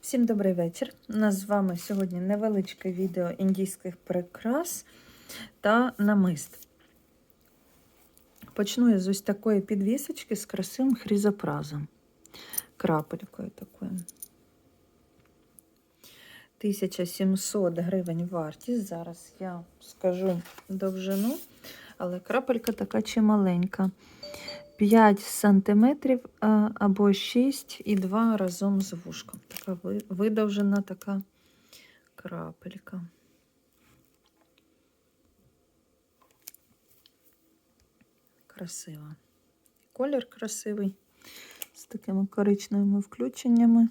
Всім добрий вечір. У нас з вами сьогодні невеличке відео індійських прикрас та намист. Почну я з ось такої підвісочки з красивим хрізопразом. Крапелькою такою. 1700 гривень вартість. Зараз я скажу довжину, але крапелька така чималенька. 5 сантиметрів а, або 6,2 разом з вушком. Така видовжена така крапелька. Красива. Колір красивий з такими коричневими включеннями.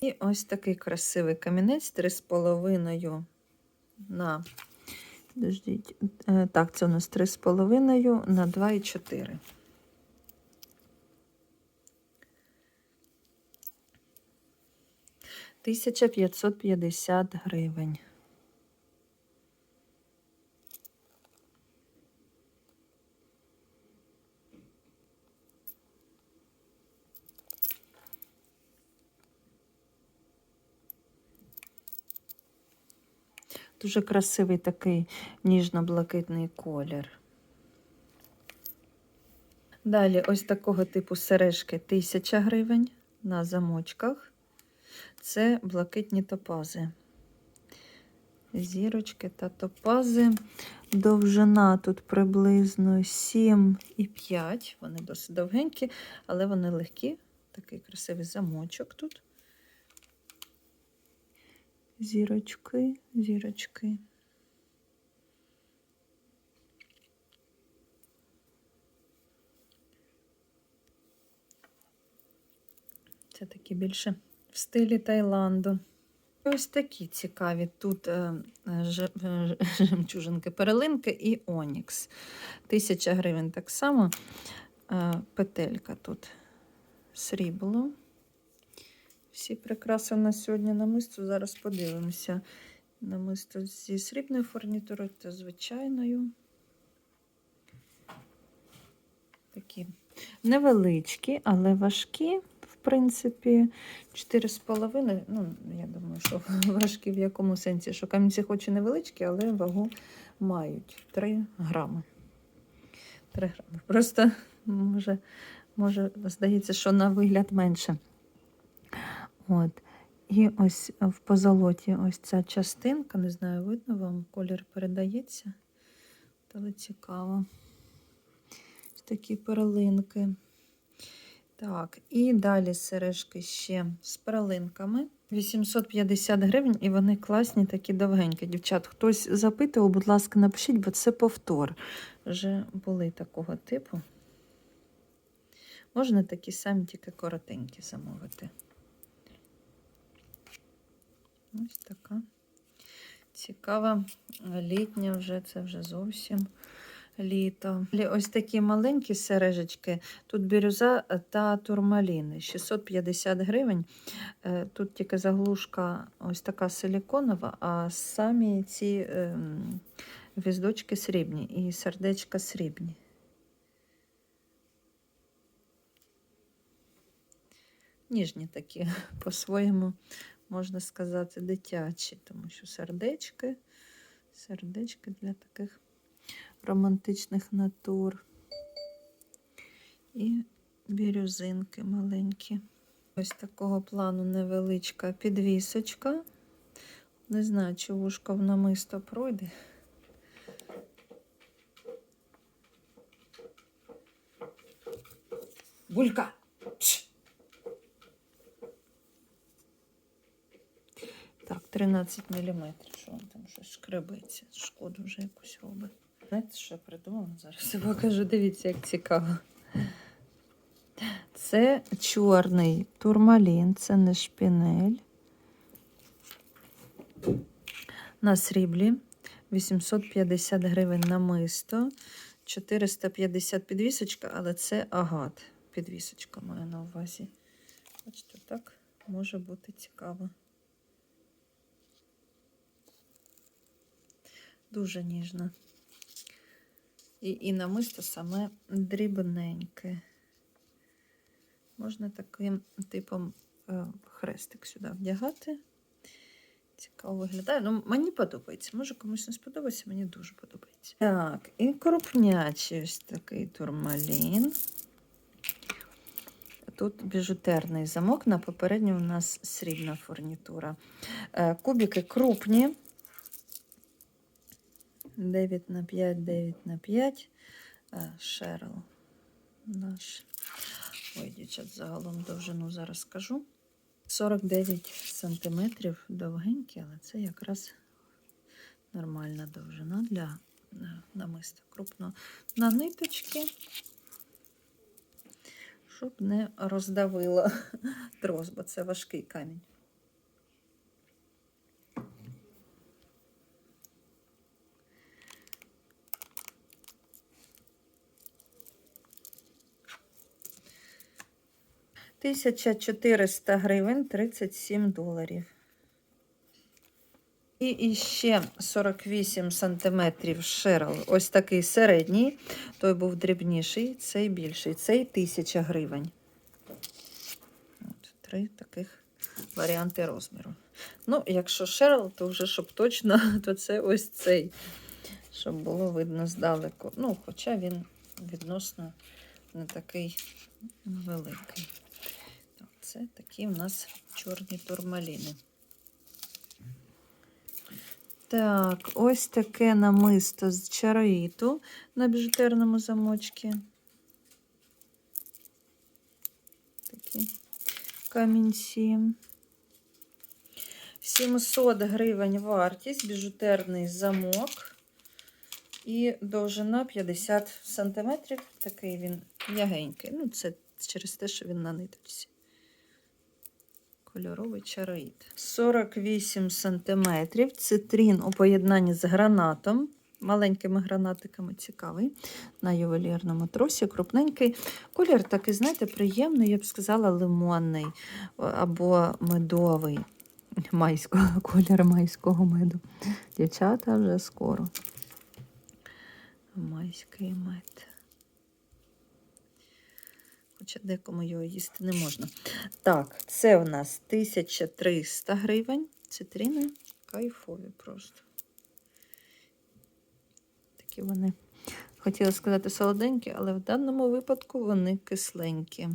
І ось такий красивий камінець 3,5 на Подождіть. Е, Так, це у нас 3,5 на 2,4. Тисяча п'ятсот п'ятдесят гривень. Дуже красивий такий ніжно-блакитний колір. Далі ось такого типу сережки 1000 гривень на замочках. Це блакитні топази. Зірочки та топази. Довжина тут приблизно 7,5. Вони досить довгенькі, але вони легкі. Такий красивий замочок тут. Зірочки, зірочки. Це такі більше в стилі Таїланду. Ось такі цікаві тут е, е, жемчужинки, перелинки і Онікс. Тисяча гривень так само. Е, Петелька тут срібло. Всі прикраси у нас сьогодні намисто. Зараз подивимося. Намисто зі срібною фурнітурою та звичайною. Такі невеличкі, але важкі, в принципі, 4,5. Ну, я думаю, що важкі в якому сенсі, що камінці хоч і невеличкі, але вагу мають 3 грами. 3 грами. Просто може, може, здається, що на вигляд менше. От. І ось в позолоті ось ця частинка, не знаю, видно вам, колір передається, але цікаво. Ось такі перлинки. Так, і далі сережки ще з перлинками. 850 гривень, і вони класні, такі довгенькі. Дівчат, хтось запитував, будь ласка, напишіть, бо це повтор. Вже були такого типу. Можна такі самі, тільки коротенькі замовити. Ось така цікава літня вже, це вже зовсім літо. Лі- Ось такі маленькі сережечки. Тут бірюза та турмаліни. 650 гривень. Е, Тут тільки заглушка ось така силіконова, а самі ці ем, гвіздочки срібні і сердечка срібні. Ніжні такі по-своєму можна сказати, дитячі, тому що сердечки, сердечки для таких романтичних натур. І бірюзинки маленькі. Ось такого плану невеличка підвісочка. Не знаю, чи вушко в намисто пройде. Булька! Пш! Так, 13 мм. Що він там щось шкребеться? Шкоду вже якусь робить. Знаєте, що я придумала? Зараз я покажу. Дивіться, як цікаво. Це чорний турмалін, це не шпінель. На сріблі 850 гривень намисто, 450 підвісочка, але це агат. Підвісочка маю на увазі. Бачите, так може бути цікаво. Дуже ніжна. І, і намисто саме дрібненьке. Можна таким типом е, хрестик сюди вдягати. Цікаво виглядає. Ну, мені подобається. Може, комусь не сподобається, мені дуже подобається. Так, і крупнячий ось такий турмалін. Тут біжутерний замок, на попередній у нас срібна фурнітура. Е, Кубики крупні. 9 на 5, 9 на 5. Е, Шерл наш. Ой, дівчат, загалом довжину зараз скажу. 49 сантиметрів довгенький, але це якраз нормальна довжина для е, намиста крупно на ниточки, щоб не роздавило трос, бо це важкий камінь. Тисяча 400 гривень 37 доларів. І іще 48 сантиметрів шерл. Ось такий середній. Той був дрібніший, цей більший. Цей 1000 гривень. От, три таких варіанти розміру. Ну, якщо шерл, то вже щоб точно, то це ось цей. Щоб було видно здалеку. Ну, хоча він відносно не такий великий. Це такі в нас чорні турмаліни. Так, ось таке намисто з чароїту на біжутерному замочці. Такі камінці. 700 гривень вартість, біжутерний замок. І довжина 50 сантиметрів. Такий він м'ягенький. Ну, це через те, що він на ниточці. Кольоровий чароїд. 48 сантиметрів. Цитрін у поєднанні з гранатом. Маленькими гранатиками цікавий. На ювелірному тросі, крупненький. Колір такий, знаєте, приємний, я б сказала, лимонний або медовий. Майського, колір майського меду. Дівчата вже скоро. Майський мед. Хоча декому його їсти не можна. Так, це у нас 1300 гривень. Цитрини кайфові просто. Такі вони, хотіла сказати, солоденькі, але в даному випадку вони кисленькі.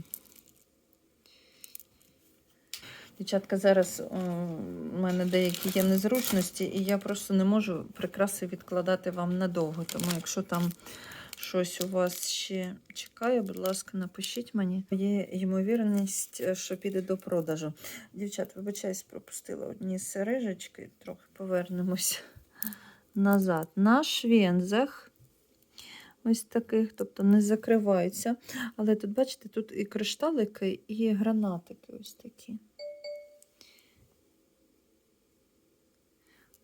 Дівчатка, зараз у мене деякі є незручності, і я просто не можу прикраси відкладати вам надовго. Тому якщо там щось у вас ще чекає, будь ласка, напишіть мені. Є ймовірність, е, що піде до продажу. Дівчат, вибачаюсь, пропустила одні сережечки, трохи повернемось назад. На швензах. Ось таких, тобто не закриваються. Але тут, бачите, тут і кришталики, і гранатики ось такі.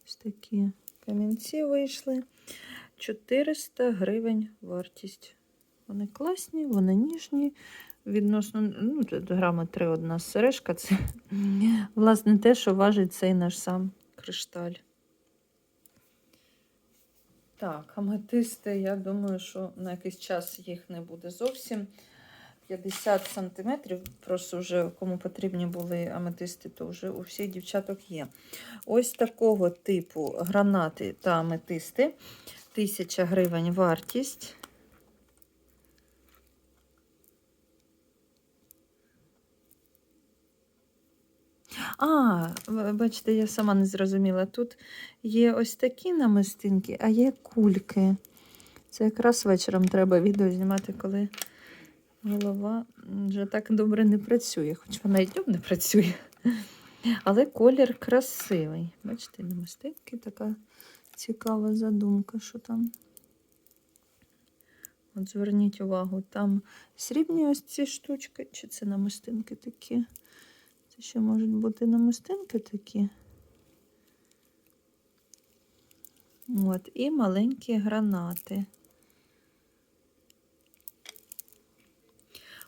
Ось такі камінці вийшли. 400 гривень вартість. Вони класні, вони ніжні. Відносно, ну, тут грами 3 одна сережка. Це, власне, те, що важить цей наш сам кришталь. Так, аметисти, я думаю, що на якийсь час їх не буде зовсім. 50 сантиметрів, просто вже кому потрібні були аметисти, то вже у всіх дівчаток є. Ось такого типу гранати та аметисти. 1000 гривень вартість. А, бачите, я сама не зрозуміла. Тут є ось такі намистинки, а є кульки. Це якраз вечором треба відео знімати, коли голова вже так добре не працює, хоч вона і днем не працює. Але колір красивий. Бачите, намистинки така цікава задумка, що там. От зверніть увагу, там срібні ось ці штучки, чи це намистинки такі. Це ще можуть бути намистинки такі. От, і маленькі гранати.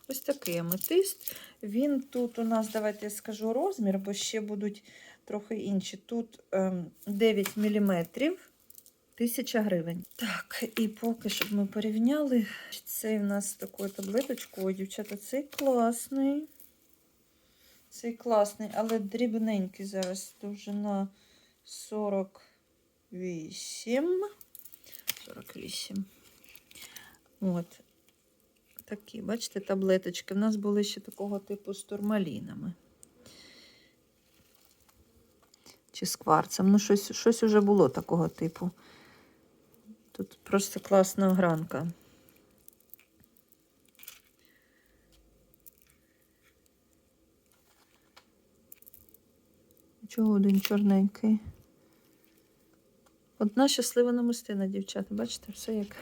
Ось такий аметист. Він тут у нас, давайте я скажу розмір, бо ще будуть трохи інші. Тут ем, 9 мм. 1000 гривень. Так, і поки щоб ми порівняли, цей у нас такою таблеточкою, дівчата, цей класний. Цей класний, але дрібненький зараз довжина 48. 48. От. Такі, бачите, таблеточки. В нас були ще такого типу з турмалінами. Чи з кварцем. Ну, щось, щось уже було такого типу. Тут просто класна гранка. Чого один чорненький? Одна щаслива намистина, дівчата. Бачите, все як,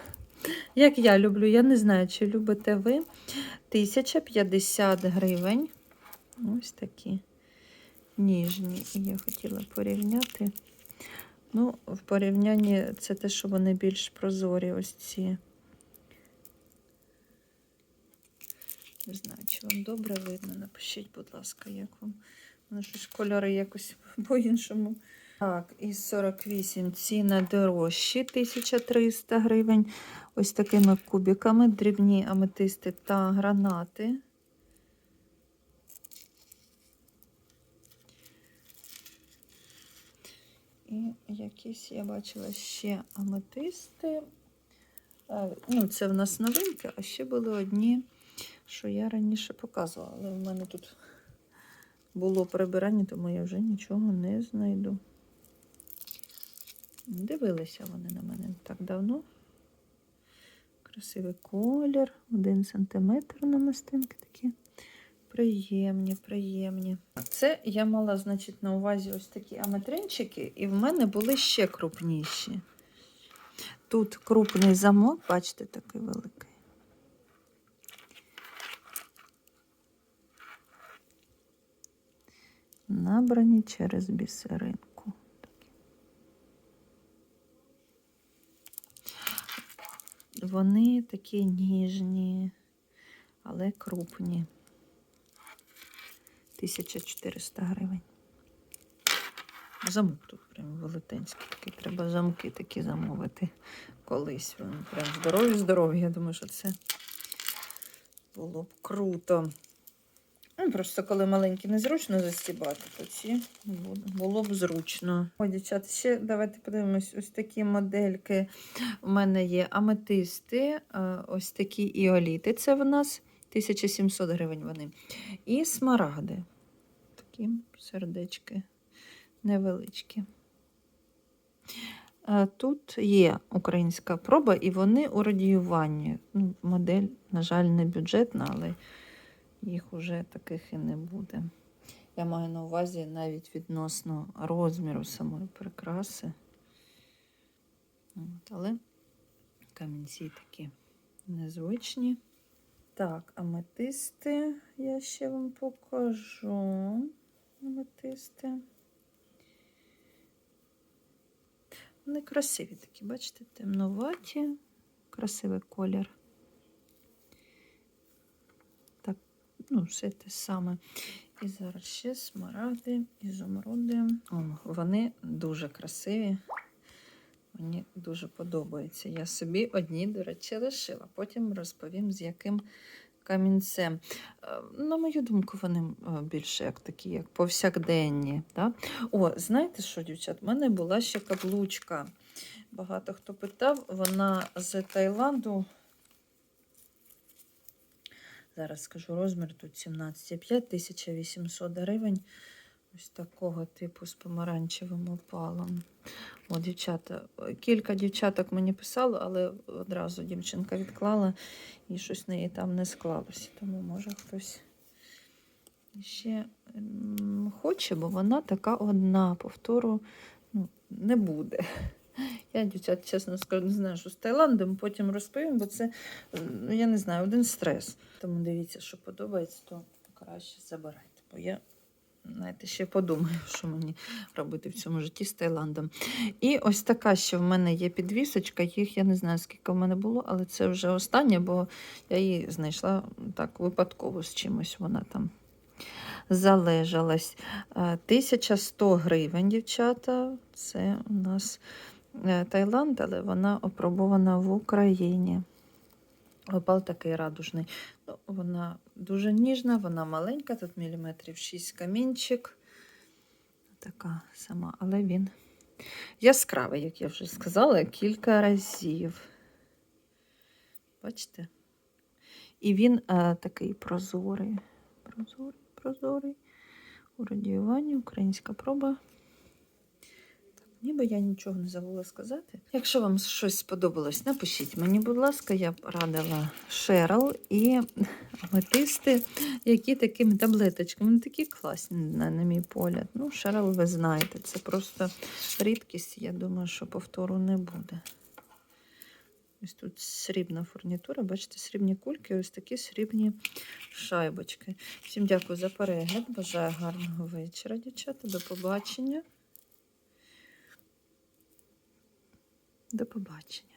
як я люблю. Я не знаю, чи любите ви. 1050 гривень. Ось такі ніжні. І я хотіла порівняти. Ну, в порівнянні це те, що вони більш прозорі, ось ці. Не знаю, чи вам добре видно. Напишіть, будь ласка, як вам. Вони щось кольори якось по-іншому. Так, із 48 ціна дорожчі 1300 гривень. Ось такими кубиками, дрібні аметисти та гранати. І якісь я бачила ще аметисти. Е, Ну, це в нас новинки, а ще були одні, що я раніше показувала. Але в мене тут було прибирання, тому я вже нічого не знайду. Дивилися вони на мене так давно. Красивий колір, один сантиметр на мастинки такі. Приємні, приємні. Це я мала, значить, на увазі ось такі аметринчики, і в мене були ще крупніші. Тут крупний замок, бачите, такий великий. Набрані через бісеринку. Вони такі ніжні, але крупні. 1400 гривень. Замок тут прям велетенський. Такий. Треба замки такі замовити колись. Вони прям здорові-здорові. Я думаю, що це було б круто. Ну, Просто коли маленькі незручно застібати, то ці було б зручно. О, дівчата, ще давайте подивимось, ось такі модельки. У мене є аметисти, ось такі іоліти. Це в нас 1700 гривень вони. І смарагди. Такі сердечки невеличкі. Тут є українська проба, і вони у радіюванні. Ну, Модель, на жаль, не бюджетна, але їх уже таких і не буде. Я маю на увазі навіть відносно розміру самої прикраси. От, але камінці такі незвичні. Так, аметисти я ще вам покажу. Аметисти. Вони красиві такі, бачите, темноваті, красивий колір. Так, ну, все те саме. І зараз ще смарагди, ізумруди. О, вони дуже красиві. Мені дуже подобається. Я собі одні, до речі, лишила. Потім розповім, з яким камінцем. Е, На мою думку, вони е, більше як такі, як повсякденні. Да? О, знаєте що, дівчат? У мене була ще каблучка. Багато хто питав, вона з Таїланду. Зараз скажу розмір тут 17,5 1800 гривень. Ось такого типу з помаранчевим опалом. О, дівчата. Кілька дівчаток мені писало, але одразу дівчинка відклала і щось в неї там не склалося. Тому може хтось ще хоче, бо вона така одна. Повтору ну, не буде. Я, дівчат, чесно скажу, не знаю, що з Таїландом, потім розповім, бо це, ну, я не знаю, один стрес. Тому дивіться, що подобається, то краще забирайте. Бо я знаєте, ще подумаю, що мені робити в цьому житті з Таїландом. І ось така ще в мене є підвісочка, їх я не знаю, скільки в мене було, але це вже останнє, бо я її знайшла так випадково з чимось. Вона там залежалась. 1100 гривень, дівчата. Це у нас е, Таїланд, але вона опробована в Україні. Опал такий радужний. Ну, вона дуже ніжна, вона маленька, тут міліметрів 6 камінчик. Така сама, але він яскравий, як я вже сказала, кілька разів. Бачите? І він е, такий прозорий. Прозорий, прозорий. У радіюванні українська проба. Ніби я нічого не забула сказати. Якщо вам щось сподобалось, напишіть мені, будь ласка, я б радила шерл і аметисти, які такими таблеточками. Вони такі класні, на, на мій погляд. Ну, шерл, ви знаєте, це просто рідкість. Я думаю, що повтору не буде. Ось тут срібна фурнітура, бачите, срібні кульки, ось такі срібні шайбочки. Всім дякую за перегляд. Бажаю гарного вечора, дівчата. До побачення. До побачення.